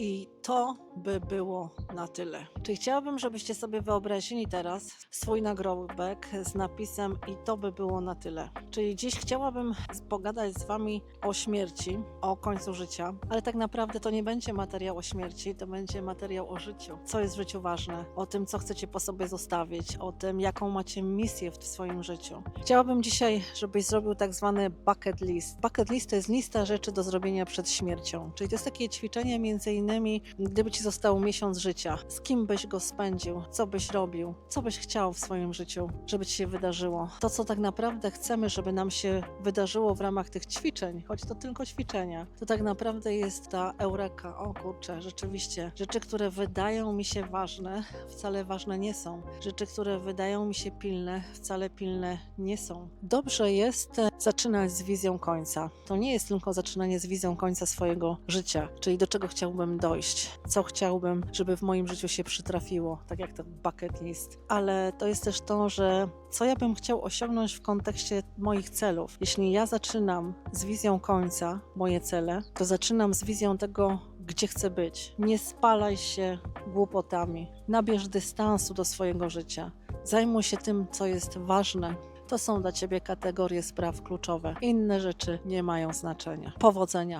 I to by było na tyle. Czyli chciałabym, żebyście sobie wyobrazili teraz swój nagrobek z napisem i to by było na tyle. Czyli dziś chciałabym pogadać z wami o śmierci, o końcu życia, ale tak naprawdę to nie będzie materiał o śmierci, to będzie materiał o życiu. Co jest w życiu ważne, o tym, co chcecie po sobie zostawić, o tym, jaką macie misję w swoim życiu. Chciałabym dzisiaj, żebyś zrobił tak zwany bucket list. Bucket list to jest lista rzeczy do zrobienia przed śmiercią. Czyli to jest takie ćwiczenie między innymi, gdyby ci został miesiąc życia, z kim byś go spędził, co byś robił, co byś chciał w swoim życiu, żeby ci się wydarzyło. To, co tak naprawdę chcemy, żeby nam się wydarzyło w ramach tych ćwiczeń, choć to tylko ćwiczenia, to tak naprawdę jest ta eureka. O kurczę, rzeczywiście. Rzeczy, które wydają mi się ważne, wcale ważne nie są. Rzeczy, które wydają mi się pilne, wcale pilne nie są. Dobrze jest e, zaczynać z wizją końca. To nie jest tylko zaczynanie z wizją końca swojego życia, czyli do czego chciałbym dojść, co chciałbym, żeby w moim życiu się przytrafiło, tak jak ten bucket list. Ale to jest też to, że co ja bym chciał osiągnąć w kontekście moich celów. Jeśli ja zaczynam z wizją końca, moje cele, to zaczynam z wizją tego, gdzie chcę być. Nie spalaj się głupotami. Nabierz dystansu do swojego życia. Zajmuj się tym, co jest ważne. To są dla ciebie kategorie spraw kluczowe. Inne rzeczy nie mają znaczenia. Powodzenia.